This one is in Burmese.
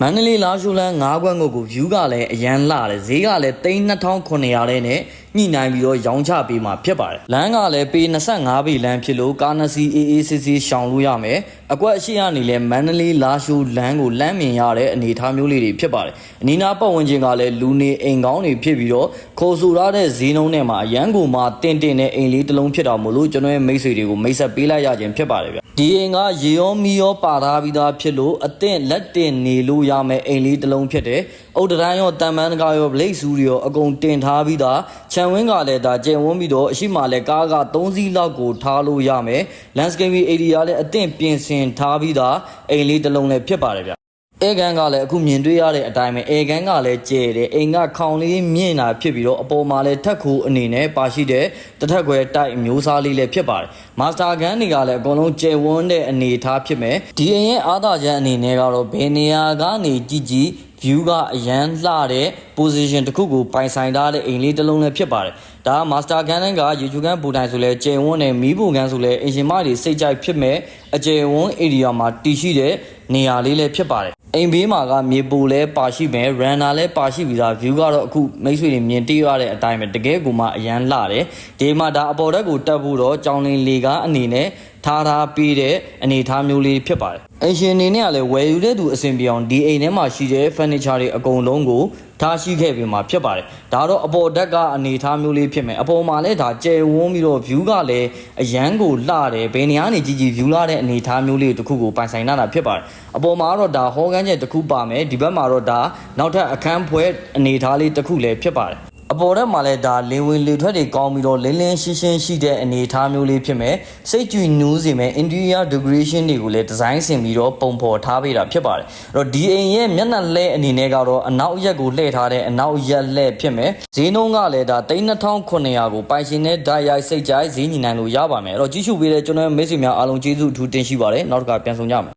မန္တလေးလာရှိုလန်း၅ခွက်ငုတ်ကို view ကလည်းအရန်လှတယ်ဈေးကလည်း3900တဲ့နဲ့ညှိနှိုင်းပြီးတော့ရောင်းချပေးမှာဖြစ်ပါတယ်လမ်းကလည်းပေ25ပေလမ်းဖြစ်လို့ကားနှစ်စီးအေးအေးဆေးဆေးရှောင်လို့ရမယ်အကွက်အရှိကနေလည်းမန္တလေးလာရှိုလမ်းကိုလမ်းမြင်ရတဲ့အနေအထားမျိုးလေးတွေဖြစ်ပါတယ်အနီးနားပတ်ဝန်းကျင်ကလည်းလူနေအိမ်ကောင်းတွေဖြစ်ပြီးတော့ခေါ်ဆိုရတဲ့ဈေးနှုန်းထဲမှာအရန်ကိုမှတင်တင်တဲ့အိမ်လေးတစ်လုံးဖြစ်တာမို့လို့ကျွန်တော်ရဲ့မိတ်ဆွေတွေကိုမိတ်ဆက်ပေးလိုက်ရခြင်းဖြစ်ပါတယ်ဗျ ဒီအိမ်ကရေရောမီရောပါထားပြီးသားဖြစ်လို့အသင့်လက်တင်နေလို့ရမယ်အိမ်လေးတစ်လုံးဖြစ်တယ်။အုတ်တရန်ရောတန်မန်တကာရောဗလိတ်ဆူတွေရောအကုန်တင်ထားပြီးသားခြံဝင်းကလည်းဒါကျယ်ဝန်းပြီးတော့အရှိမလည်းကားက3စီးလောက်ကိုထားလို့ရမယ်။ landscaping area လည်းအသင့်ပြင်ဆင်ထားပြီးသားအိမ်လေးတစ်လုံးလည်းဖြစ်ပါတယ်ဗျ။ အဲကန်ကလည်းအခုမြင်တွေ့ရတဲ့အတိုင်းပဲအဲကန်ကလည်းကျဲတယ်အိမ်ကခေါင်လေးမြင့်တာဖြစ်ပြီးတော့အပေါ်မှာလည်းထက်ခိုးအနေနဲ့ပါရှိတဲ့တစ်ထက်ခွဲတိုက်အမျိုးအစားလေးလည်းဖြစ်ပါတယ်မာစတာကန်တွေကလည်းအကုန်လုံးကျဲဝန်းတဲ့အနေအထားဖြစ်မယ်ဒီအိမ်ရဲ့အားသာချက်အနေနဲ့ကတော့ဘယ်နေရာကနေကြည့်ကြည့် view ကအရန်လှတဲ့ position တစ်ခုကိုပိုင်ဆိုင်ထားတဲ့အိမ်လေးတစ်လုံးလည်းဖြစ်ပါတယ်။ဒါက master gun ကရေချူကန်ပူတိုင်းဆိုလဲကျယ်ဝန်းနဲ့မီးပူကန်ဆိုလဲအင်ရှင်မတွေစိတ်ကြိုက်ဖြစ်မဲ့အကျယ်ဝန်း area မှာတည်ရှိတဲ့နေရာလေးလည်းဖြစ်ပါတယ်။အိမ်ဘေးမှာကမြေပူလဲပါရှိမယ် runner လဲပါရှိပြီးသား view ကတော့အခုမိတ်ဆွေတွေမြင်တွေ့ရတဲ့အတိုင်းပဲတကယ်ကိုမှအရန်လှတယ်။ဒီမှာဒါအပေါ်တက်ကိုတက်ဖို့တော့ကြောင်လင်လေကားအနေနဲ့ ထားထားပြီးတဲ့အနေအထားမျိုးလေးဖြစ်ပါတယ်။အင်ရှင်အနေနဲ့ကလည်းဝယ်ယူတဲ့သူအဆင်ပြေအောင်ဒီအိမ်ထဲမှာရှိတဲ့ furniture တွေအကုန်လုံးကိုထားရှိခဲ့ပြီးမှဖြစ်ပါတယ်။ဒါတော့အပေါ်တက်ကအနေအထားမျိုးလေးဖြစ်မယ်။အပေါ်မှာလည်းဒါကျယ်ဝန်းပြီးတော့ view ကလည်းအရန်ကိုလှတယ်။ဘယ်နေရာနေကြည့်ကြည့် view လှတဲ့အနေအထားမျိုးလေးတစ်ခုကိုပိုင်ဆိုင်ထားတာဖြစ်ပါတယ်။အပေါ်မှာတော့ဒါဟောကန်းချက်တစ်ခုပါမယ်။ဒီဘက်မှာတော့ဒါနောက်ထပ်အခန်းဖွဲအနေအထားလေးတစ်ခုလည်းဖြစ်ပါတယ်။ အပေါ်တက်မှာလည်းဒါလေဝင်လေထွက်တွေကောင်းပြီးတော့လင်းလင်းရှင်းရှင်းရှိတဲ့အနေအထားမျိုးလေးဖြစ်မယ်စိတ်ကြွနူးစေမယ် interior decoration တွေကိုလည်းဒီဇိုင်းဆင်ပြီးတော့ပုံဖော်ထားပေးတာဖြစ်ပါတယ်အဲ့တော့ဒီအိမ်ရဲ့မျက်နှာလှဲအနေနဲ့ကတော့အနောက်ရက်ကိုလှည့်ထားတဲ့အနောက်ရက်လှဲဖြစ်မယ်ဈေးနှုန်းကလည်းဒါ3900ကိုပိုင်ရှင်နဲ့ဓာတ်ရိုက်စိတ်ကြိုက်ဈေးညီနိုင်လို့ရပါမယ်အဲ့တော့ကြီးစုပေးတဲ့ကျွန်တော်ရဲ့မိတ်ဆွေများအားလုံးကျေးဇူးအထူးတင်ရှိပါတယ်နောက်တစ်ခါပြန်ဆောင်ကြမယ်